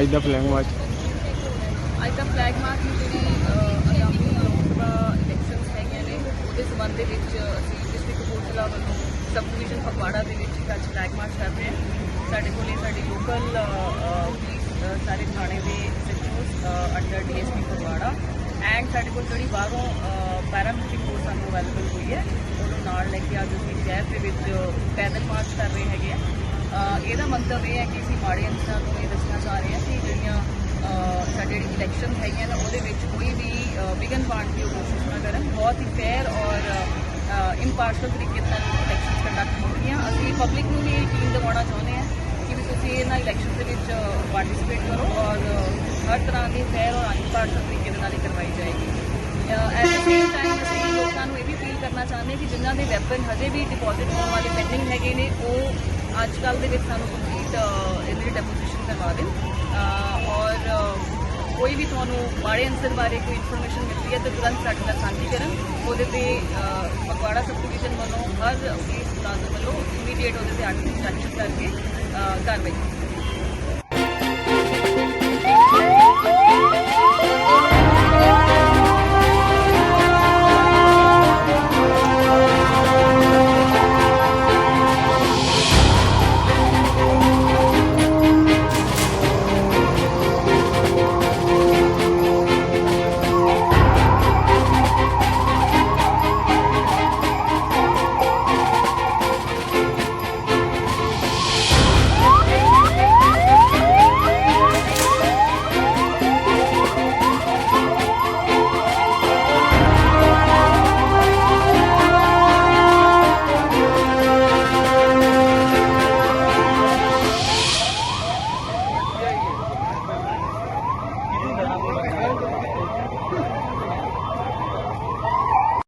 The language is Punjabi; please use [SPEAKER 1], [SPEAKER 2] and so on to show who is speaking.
[SPEAKER 1] ਅੱਜ ਦਾ ਫਲੈਗ ਮਾਰਚ।
[SPEAKER 2] ਅੱਜ ਦਾ ਫਲੈਗ ਮਾਰਚ ਜਿਹੜੀ ਅਹ, ਆਗਾਮੀ ਲੋਕ ਇਲੈਕਸ਼ਨਸ ਹੈਗੀਆਂ ਨੇ ਉਹਦੇ ਸੰਬੰਧ ਦੇ ਵਿੱਚ ਅਸੀਂ ਡਿਸਟ੍ਰਿਕਟ ਕਪੂਰਥਲਾ ਵੱਲੋਂ ਸਬ ਡਿਵੀਜ਼ਨ ਫਗਵਾੜਾ ਦੇ ਵਿੱਚ ਅੱਜ ਫਲੈਗ ਮਾਰਚ ਕਰ ਰਹੇ ਹਾਂ। ਸਾਡੇ ਕੋਲੇ ਸਾਡੀ ਲੋਕਲ ਪੁਲਿਸ ਸਾਰੇ ਥਾਣੇ ਦੇ SHOs under DSP Phagwara and ਸਾਡੇ ਕੋਲ ਜਿਹੜੀ ਬਾਹਰੋਂ ਪੈਰਾਮਿਲਟਰੀ ਫੋਰਸ ਸਾਨੂੰ ਅਵੇਲੇਬਲ ਹੋਈ ਹੈ ਉਹਨੂੰ ਨਾਲ ਲੈ ਕੇ ਅੱਜ ਅਸੀਂ ਸ਼ਹਿਰ ਦੇ ਵਿੱਚ ਪੈਦਲ ਮਾਰਚ ਕਰ ਰਹੇ ਹੈਗੇ ਆ ਇਹਦਾ ਮਤਲਬ ਇਹ ਹੈ ਕਿ ਅਸੀਂ ਮਾੜੇ ਅੰਸਰਾਂ ਨੂੰ ਇਹ ਦੱਸਣਾ ਚਾਹ ਰਹੇ ਹਾਂ ਕਿ ਜਿਹੜੀਆਂ ਸਾਡੇ ਜਿਹੜੀ ਇਲੈਕਸ਼ਨ ਹੈਗੀਆਂ ਨੇ ਉਹਦੇ ਵਿੱਚ ਕੋਈ ਵੀ ਅਹ, ਵਿਘਨ ਪਾਉਣ ਦੀ ਉਹ ਕੋਸ਼ਿਸ਼ ਨਾ ਕਰਨ। ਬਹੁਤ ਹੀ ਫੇਅਰ ਔਰ ਇੰਪਾਰਸ਼ਲ ਤਰੀਕੇ ਨਾਲ ਇਲੈਕਸ਼ਨ ਕੰਡਕਟ ਹੋਣਗੀਆਂ ਅਸੀਂ ਪਬਲਿਕ ਨੂੰ ਵੀ ਯਕੀਨ ਦਿਵਾਉਣਾ ਚਾਹੁੰਦੇ ਹਾਂ ਕਿ ਵੀ ਤੁਸੀਂ ਇਹਨਾਂ ਇਲੈਕਸ਼ਨ ਦੇ ਵਿੱਚ ਪਾਰਟਿਸਿਪੇਟ ਕਰੋ ਔਰ ਹਰ ਤਰ੍ਹਾਂ ਦੀ ਫੇਅਰ ਔਰ ਇੰਪਾਰਸ਼ਲ ਤਰੀਕੇ ਦੇ ਨਾਲ ਇਹ ਕਰਵਾਈ ਜਾਏਗੀ। ਐਟ ਦ ਸੇਮ ਟਾਈਮ ਅਸੀਂ ਲੋਕਾਂ ਨੂੰ ਇਹ ਵੀ ਅਪੀਲ ਕਰਨਾ ਚਾਹੁੰਦੇ ਹਾਂ ਕਿ ਜਿਨ੍ਹਾਂ ਦੇ ਵੈਪਨ ਹਜੇ ਵੀ ਡਿਪੋਜ਼ਿਟ ਹੋਣ ਵਾਲੇ ਪੈਂਡਿੰਗ ਹੈਗੇ ਨੇ ਉਹ ਅੱਜ ਕੱਲ ਦੇ ਵਿੱਚ ਸਾਨੂੰ ਕੰਪਲੀਟ ਇਹਦੇ ਲਈ ਡੈਪੋਜੀਸ਼ਨ ਕਰਵਾ ਦੇਣ। ਔਰ ਕੋਈ ਵੀ ਤੁਹਾਨੂੰ ਮਾੜੇ ਅੰਸਰ ਬਾਰੇ ਕੋਈ ਇਨਫੋਰਮੇਸ਼ਨ ਮਿਲਦੀ ਹੈ ਤਾਂ ਤੁਰੰਤ ਸਾਡੇ ਨਾਲ ਸਾਂਝੀ ਕਰਨ। ਉਹਦੇ ਤੇ ਅਹ, ਸਬ ਡਿਵੀਜ਼ਨ ਵੱਲੋਂ ਹਰ ਪੁਲਿਸ ਮੁਲਾਜ਼ਮ ਵੱਲੋਂ ਇਮੀਡੀਏਟ ਉਹਦੇ ਤੇ ਐਕਸ਼ਨ ਕਰਕੇ ਕਾਰਵਾਈ ਕੀਤੀ